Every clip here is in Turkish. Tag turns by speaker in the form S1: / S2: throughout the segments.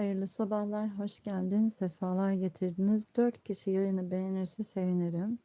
S1: Hayırlı sabahlar, hoş geldiniz, sefalar getirdiniz. 4 kişi yayını beğenirse sevinirim.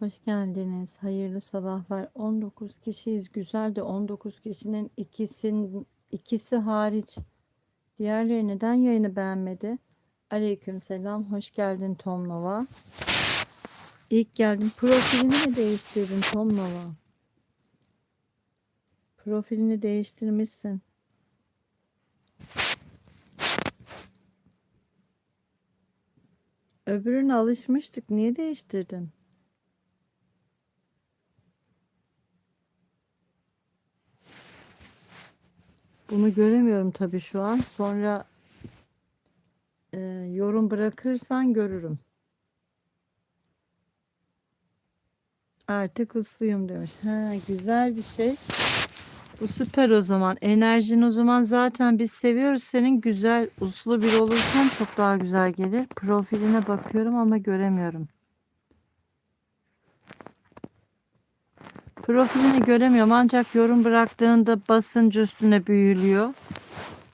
S1: Hoş geldiniz, hayırlı sabahlar. 19 kişiyiz, güzel de 19 kişinin ikisin, ikisi hariç. Diğerleri neden yayını beğenmedi? Aleyküm selam, hoş geldin Tom Nova. İlk geldin, profilini mi değiştirdin Tom Nova? Profilini değiştirmişsin. Öbürüne alışmıştık, niye değiştirdin? Bunu göremiyorum tabii şu an. Sonra e, yorum bırakırsan görürüm. Artık usluyum demiş. Ha, güzel bir şey. Bu süper o zaman. Enerjin o zaman zaten biz seviyoruz. Senin güzel uslu bir olursan çok daha güzel gelir. Profiline bakıyorum ama göremiyorum. Profilini göremiyorum ancak yorum bıraktığında basınç üstüne büyülüyor.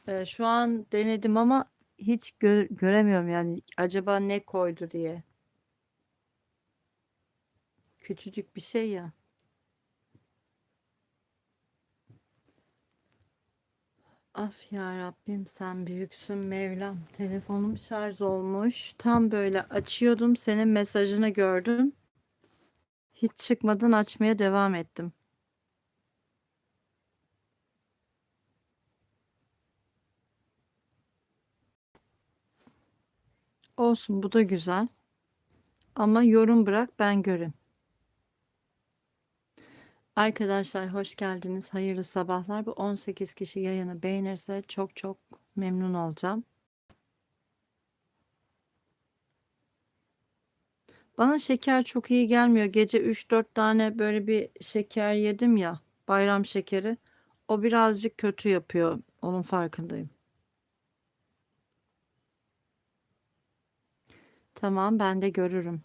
S1: Ee, şu an denedim ama hiç gö- göremiyorum yani acaba ne koydu diye. Küçücük bir şey ya. Af ya Rabbim sen büyüksün Mevlam. Telefonum şarj olmuş. Tam böyle açıyordum senin mesajını gördüm. Hiç çıkmadan açmaya devam ettim. Olsun bu da güzel. Ama yorum bırak ben görün. Arkadaşlar hoş geldiniz. Hayırlı sabahlar. Bu 18 kişi yayını beğenirse çok çok memnun olacağım. Bana şeker çok iyi gelmiyor. Gece 3-4 tane böyle bir şeker yedim ya. Bayram şekeri. O birazcık kötü yapıyor. Onun farkındayım. Tamam ben de görürüm.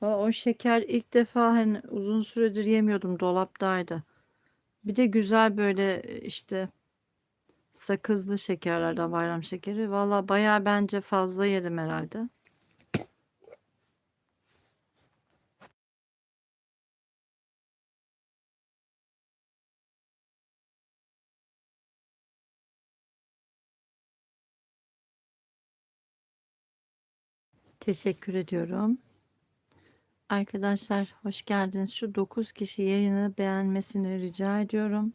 S1: O, şeker ilk defa hani uzun süredir yemiyordum. Dolaptaydı. Bir de güzel böyle işte sakızlı şekerlerden bayram şekeri. Valla bayağı bence fazla yedim herhalde. Teşekkür ediyorum. Arkadaşlar hoş geldiniz. Şu 9 kişi yayını beğenmesini rica ediyorum.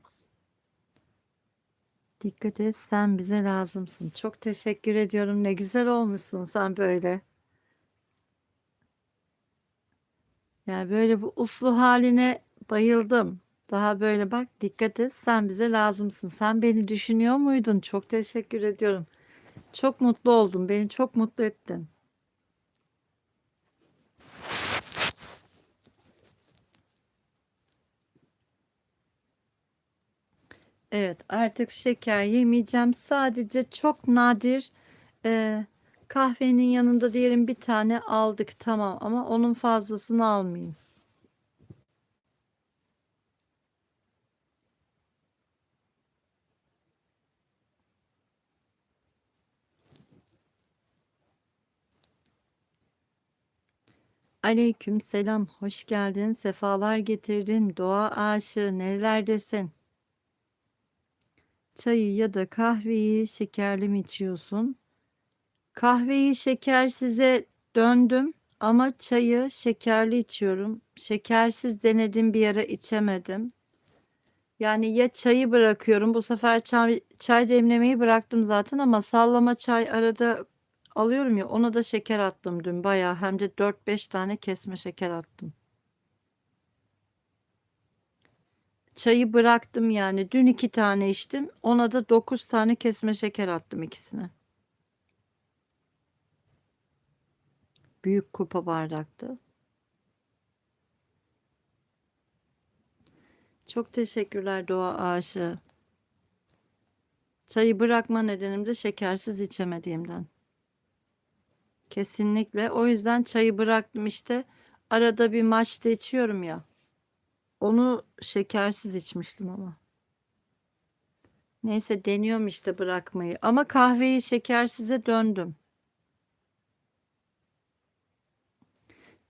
S1: Dikkat et sen bize lazımsın. Çok teşekkür ediyorum. Ne güzel olmuşsun sen böyle. Yani böyle bu uslu haline bayıldım. Daha böyle bak dikkat et sen bize lazımsın. Sen beni düşünüyor muydun? Çok teşekkür ediyorum. Çok mutlu oldum. Beni çok mutlu ettin. Evet, artık şeker yemeyeceğim. Sadece çok nadir e, kahvenin yanında diyelim bir tane aldık tamam ama onun fazlasını almayayım. Aleyküm selam, hoş geldin, sefalar getirdin. Doğa aşığı nerelerdesin? Çayı ya da kahveyi şekerli mi içiyorsun? Kahveyi şekersize döndüm ama çayı şekerli içiyorum. Şekersiz denedim bir ara içemedim. Yani ya çayı bırakıyorum bu sefer çay, çay demlemeyi bıraktım zaten ama sallama çay arada alıyorum ya ona da şeker attım dün bayağı hem de 4-5 tane kesme şeker attım. Çayı bıraktım yani dün 2 tane içtim ona da 9 tane kesme şeker attım ikisine. Büyük kupa bardaktı. Çok teşekkürler doğa aşığı. Çayı bırakma nedenim de şekersiz içemediğimden. Kesinlikle. O yüzden çayı bıraktım işte. Arada bir maçta içiyorum ya. Onu şekersiz içmiştim ama. Neyse deniyorum işte bırakmayı. Ama kahveyi şekersize döndüm.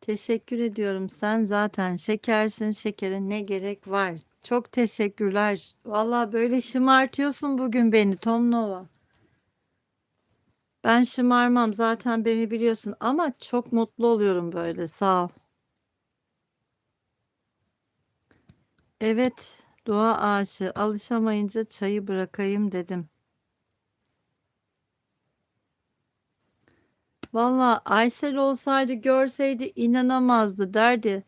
S1: Teşekkür ediyorum. Sen zaten şekersin. Şekere ne gerek var? Çok teşekkürler. Vallahi böyle şımartıyorsun bugün beni Tom Nova. Ben şımarmam. Zaten beni biliyorsun ama çok mutlu oluyorum böyle. Sağ ol. Evet, doğa aşığı. Alışamayınca çayı bırakayım dedim. Valla Aysel olsaydı görseydi inanamazdı derdi.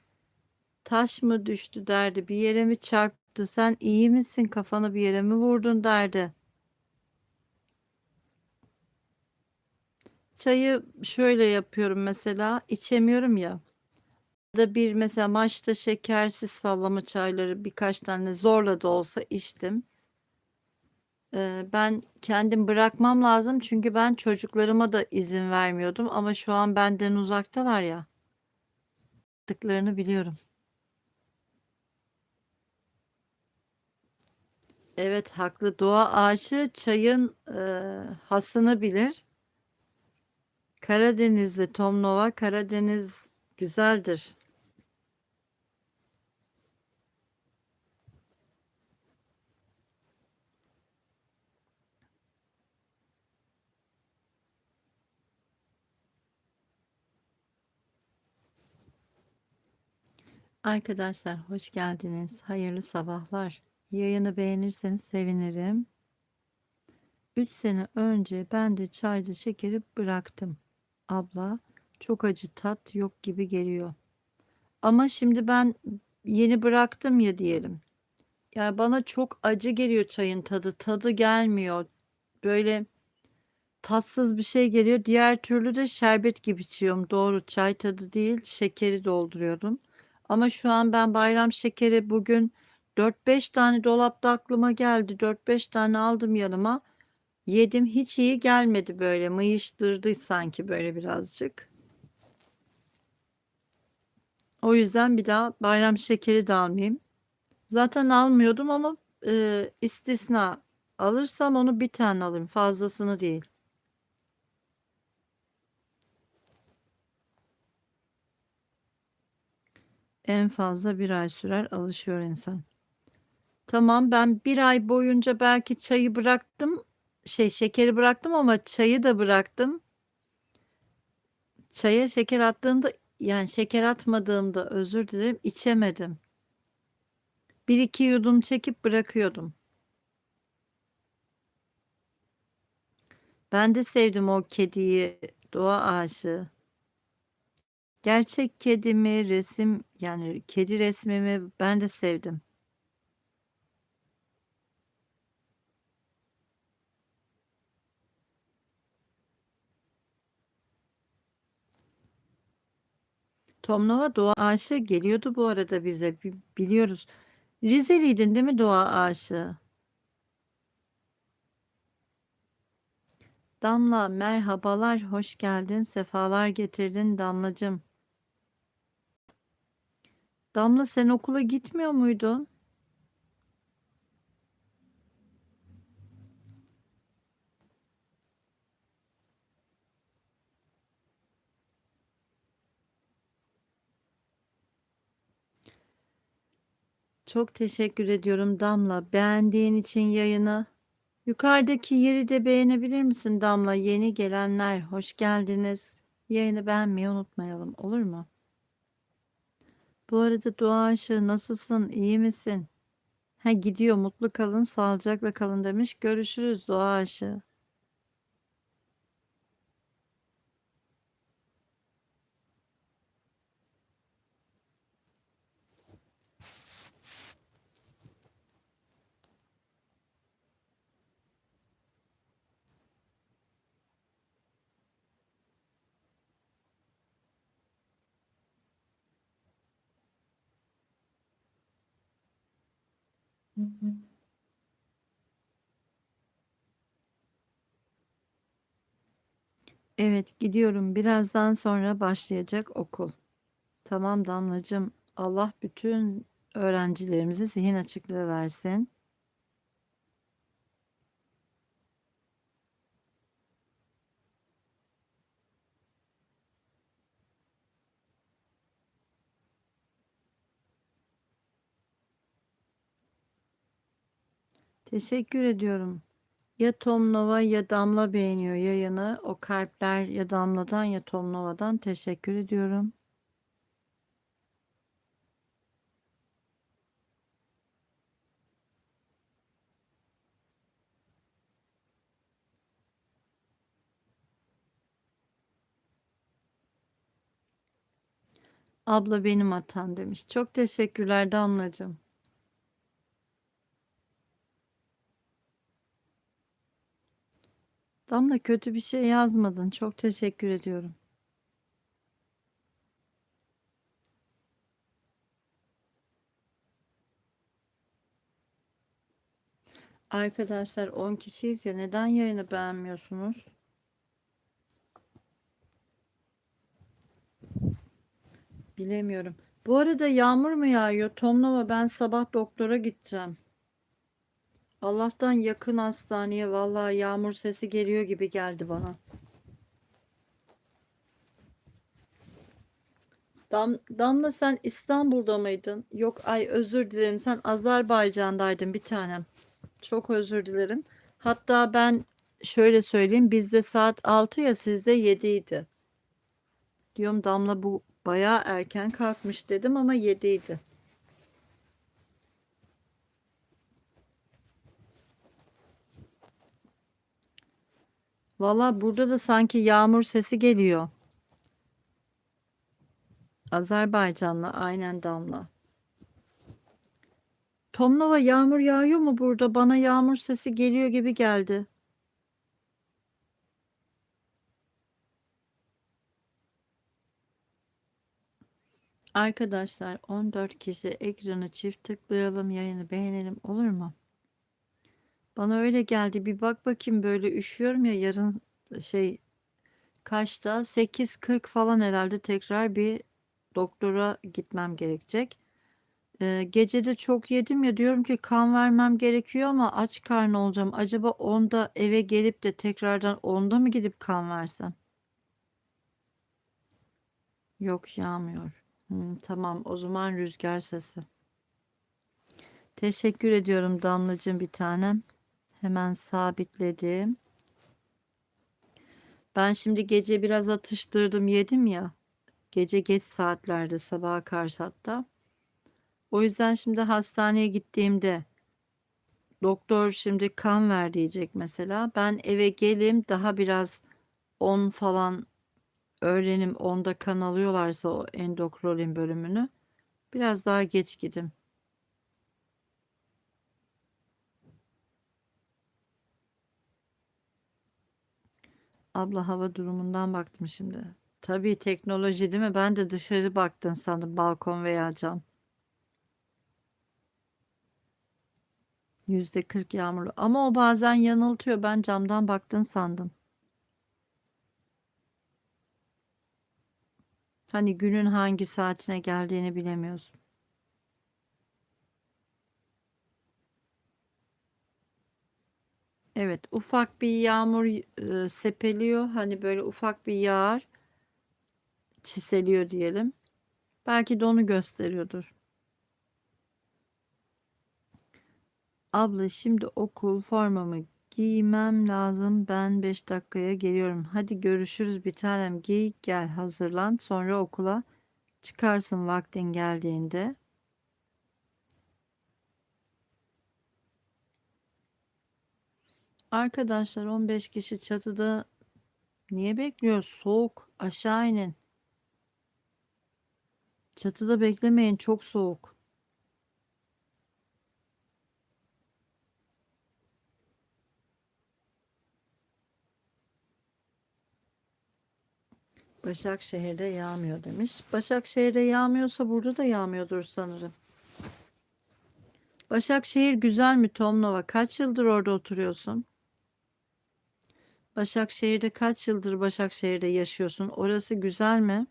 S1: Taş mı düştü derdi. Bir yere mi çarptı? Sen iyi misin? Kafanı bir yere mi vurdun derdi. Çayı şöyle yapıyorum mesela. içemiyorum ya. Da bir mesela maçta şekersiz sallama çayları birkaç tane zorla da olsa içtim. Ee, ben kendim bırakmam lazım çünkü ben çocuklarıma da izin vermiyordum ama şu an benden uzaktalar ya. Yaptıklarını biliyorum. Evet haklı doğa aşığı çayın e, hasını bilir. Karadenizli Tom Nova Karadeniz güzeldir. Arkadaşlar hoş geldiniz. Hayırlı sabahlar. Yayını beğenirseniz sevinirim. 3 sene önce ben de çayda şekeri bıraktım. Abla çok acı tat yok gibi geliyor. Ama şimdi ben yeni bıraktım ya diyelim. Yani bana çok acı geliyor çayın tadı. Tadı gelmiyor. Böyle tatsız bir şey geliyor. Diğer türlü de şerbet gibi içiyorum. Doğru çay tadı değil şekeri dolduruyordum. Ama şu an ben bayram şekeri bugün 4-5 tane dolapta aklıma geldi. 4-5 tane aldım yanıma. Yedim hiç iyi gelmedi böyle. Mayıştırdı sanki böyle birazcık. O yüzden bir daha bayram şekeri de almayayım. Zaten almıyordum ama e, istisna alırsam onu bir tane alayım. Fazlasını değil. En fazla bir ay sürer alışıyor insan. Tamam ben bir ay boyunca belki çayı bıraktım. Şey şekeri bıraktım ama çayı da bıraktım. Çaya şeker attığımda yani şeker atmadığımda özür dilerim içemedim. Bir iki yudum çekip bırakıyordum. Ben de sevdim o kediyi, doğa aşığı. Gerçek kedimi, resim yani kedi resmimi ben de sevdim. Tomnova Doğa Aşığı geliyordu bu arada bize. Biliyoruz. Rizeliydin değil mi Doğa Aşığı? Damla merhabalar, hoş geldin, sefalar getirdin Damlacığım. Damla sen okula gitmiyor muydun? Çok teşekkür ediyorum Damla. Beğendiğin için yayını. Yukarıdaki yeri de beğenebilir misin Damla? Yeni gelenler hoş geldiniz. Yayını beğenmeyi unutmayalım olur mu? Bu arada Aşığı nasılsın? İyi misin? Ha gidiyor mutlu kalın sağlıcakla kalın demiş. Görüşürüz Dua Evet, gidiyorum. Birazdan sonra başlayacak okul. Tamam Damlacığım. Allah bütün öğrencilerimize zihin açıklığı versin. Teşekkür ediyorum. Ya Tom Nova ya Damla beğeniyor yayını. O kalpler ya Damla'dan ya Tom Nova'dan teşekkür ediyorum. Abla benim atan demiş. Çok teşekkürler Damlacığım. Damla kötü bir şey yazmadın. Çok teşekkür ediyorum. Arkadaşlar 10 kişiyiz ya neden yayını beğenmiyorsunuz? Bilemiyorum. Bu arada yağmur mu yağıyor? Tomlama ben sabah doktora gideceğim. Allah'tan yakın hastaneye vallahi yağmur sesi geliyor gibi geldi bana. Dam, Damla sen İstanbul'da mıydın? Yok ay özür dilerim sen Azerbaycan'daydın bir tanem. Çok özür dilerim. Hatta ben şöyle söyleyeyim bizde saat 6 ya sizde 7 idi. Diyorum Damla bu bayağı erken kalkmış dedim ama 7 idi. Valla burada da sanki yağmur sesi geliyor. Azerbaycanlı aynen Damla. Tomlova yağmur yağıyor mu burada? Bana yağmur sesi geliyor gibi geldi. Arkadaşlar 14 kişi ekranı çift tıklayalım yayını beğenelim olur mu? Bana öyle geldi bir bak bakayım böyle üşüyorum ya yarın şey kaçta 8.40 falan herhalde tekrar bir doktora gitmem gerekecek. Ee, gece de çok yedim ya diyorum ki kan vermem gerekiyor ama aç karnı olacağım. Acaba onda eve gelip de tekrardan onda mı gidip kan versem? Yok yağmıyor. Hmm, tamam o zaman rüzgar sesi. Teşekkür ediyorum Damlacığım bir tanem. Hemen sabitledim. Ben şimdi gece biraz atıştırdım yedim ya. Gece geç saatlerde sabaha karşı hatta. O yüzden şimdi hastaneye gittiğimde doktor şimdi kan ver diyecek mesela. Ben eve gelim daha biraz 10 falan öğrenim 10'da kan alıyorlarsa o endokrolin bölümünü biraz daha geç gidim. Abla hava durumundan baktım şimdi. Tabii teknoloji değil mi? Ben de dışarı baktın sandım balkon veya cam. Yüzde kırk yağmurlu. Ama o bazen yanıltıyor. Ben camdan baktın sandım. Hani günün hangi saatine geldiğini bilemiyorsun. Evet, ufak bir yağmur e, sepeliyor. Hani böyle ufak bir yağar, çiseliyor diyelim. Belki de onu gösteriyordur. Abla şimdi okul formamı giymem lazım. Ben 5 dakikaya geliyorum. Hadi görüşürüz bir tanem. Giy gel hazırlan. Sonra okula çıkarsın vaktin geldiğinde. Arkadaşlar 15 kişi çatıda niye bekliyor? Soğuk. Aşağı inin. Çatıda beklemeyin. Çok soğuk. Başakşehir'de yağmıyor demiş. Başakşehir'de yağmıyorsa burada da yağmıyordur sanırım. Başakşehir güzel mi Tomnova? Kaç yıldır orada oturuyorsun? Başakşehir'de kaç yıldır Başakşehir'de yaşıyorsun? Orası güzel mi?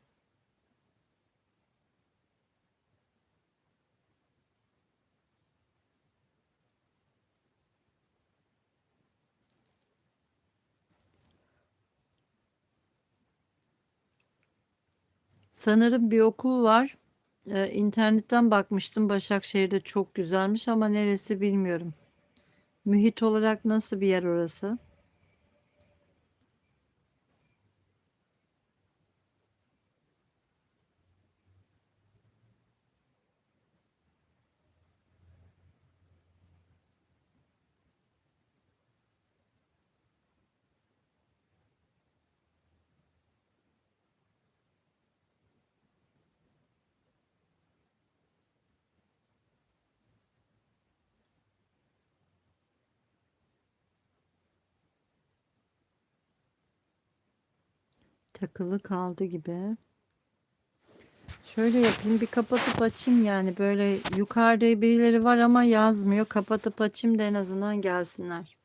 S1: Sanırım bir okul var. Ee, internetten bakmıştım. Başakşehir'de çok güzelmiş ama neresi bilmiyorum. Mühit olarak nasıl bir yer orası? Takılı kaldı gibi. Şöyle yapayım bir kapatıp açayım yani böyle yukarıda birileri var ama yazmıyor. Kapatıp açayım da en azından gelsinler.